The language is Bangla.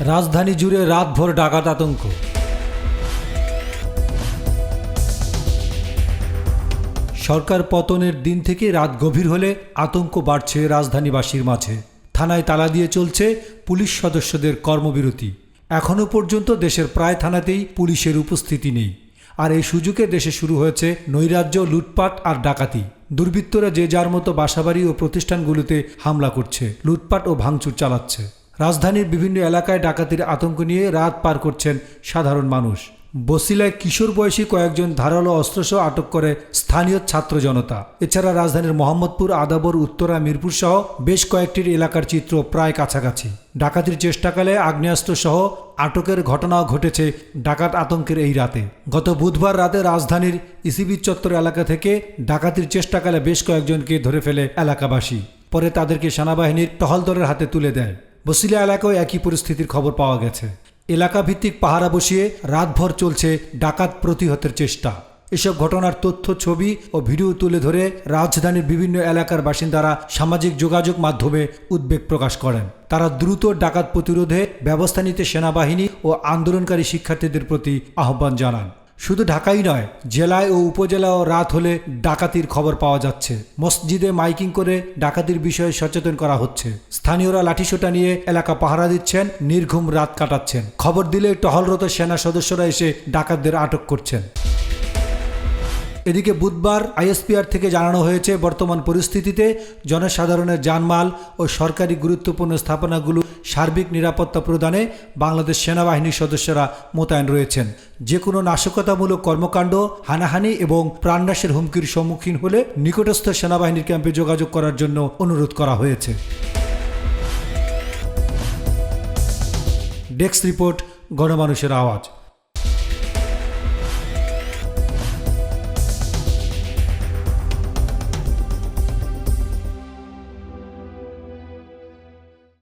রাজধানী জুড়ে রাতভর ডাকাত আতঙ্ক। সরকার পতনের দিন থেকে রাত গভীর হলে আতঙ্ক বাড়ছে রাজধানীবাসীর মাঝে। থানায় তালা দিয়ে চলছে পুলিশ সদস্যদের কর্মবিরতি। এখনও পর্যন্ত দেশের প্রায় থানাতেই পুলিশের উপস্থিতি নেই। আর এই সুযোগে দেশে শুরু হয়েছে নৈরাজ্য, লুটপাট আর ডাকাতি। দুর্বৃত্তরা যে যার মতো বাসাবাড়ি ও প্রতিষ্ঠানগুলোতে হামলা করছে, লুটপাট ও ভাঙচুর চালাচ্ছে। রাজধানীর বিভিন্ন এলাকায় ডাকাতির আতঙ্ক নিয়ে রাত পার করছেন সাধারণ মানুষ। বসিলায় কিশোর বয়সী কয়েকজন ধারালো অস্ত্রসহ আটক করে স্থানীয় ছাত্র জনতা। এছাড়া রাজধানীর মোহাম্মদপুর, আদাবর, উত্তরা, মিরপুর সহ বেশ কয়েকটির এলাকার চিত্র প্রায় কাছাকাছি। ডাকাতির চেষ্টাকালে আগ্নেয়াস্ত্র সহ আটকের ঘটনাও ঘটেছে ডাকাত আতঙ্কের এই রাতে। গত বুধবার রাতে রাজধানীর ইসিবি চত্বর এলাকা থেকে ডাকাতির চেষ্টাকালে বেশ কয়েকজনকে ধরে ফেলে এলাকাবাসী। পরে তাদেরকে সেনাবাহিনীর টহল দলের হাতে তুলে দেয়। বসিলা এলাকায় একই পরিস্থিতির খবর পাওয়া গেছে। এলাকা ভিত্তিক পাহারা বসিয়ে রাতভর চলছে ডাকাত প্রতিহতের চেষ্টা। এসব ঘটনার তথ্য, ছবি ও ভিডিও তুলে ধরে রাজধানীর বিভিন্ন এলাকার বাসিন্দারা সামাজিক যোগাযোগ মাধ্যমে উদ্বেগ প্রকাশ করেন। তারা দ্রুত ডাকাত প্রতিরোধে ব্যবস্থা নিতে সেনাবাহিনী ও আন্দোলনকারী শিক্ষার্থীদের প্রতি আহ্বান জানান। শুধু ঢাকাই নয়, জেলায় ও উপজেলাও রাত হলে ডাকাতির খবর পাওয়া যাচ্ছে। মসজিদে মাইকিং করে ডাকাতির বিষয়ে সচেতন করা হচ্ছে। স্থানীয়রা লাঠিসোটা নিয়ে এলাকা পাহারা দিচ্ছেন, নির্ঘুম রাত কাটাচ্ছেন। খবর দিলে টহলরত সেনা সদস্যরা এসে ডাকাতদের আটক করছেন। এদিকে বুধবার আইএসপিআর থেকে জানানো হয়েছে, বর্তমান পরিস্থিতিতে জনসাধারণের জানমাল ও সরকারি গুরুত্বপূর্ণ স্থাপনাগুলো সার্বিক নিরাপত্তা প্রদানে বাংলাদেশ সেনাবাহিনীর সদস্যরা মোতায়েন রয়েছেন। যে কোনো নাশকতামূলক কর্মকাণ্ড, হানাহানি এবং প্রাণনাশের হুমকির সম্মুখীন হলে নিকটস্থ সেনাবাহিনীর ক্যাম্পে যোগাযোগ করার জন্য অনুরোধ করা হয়েছে। ডেস্ক রিপোর্ট, গণমানুষের আওয়াজ।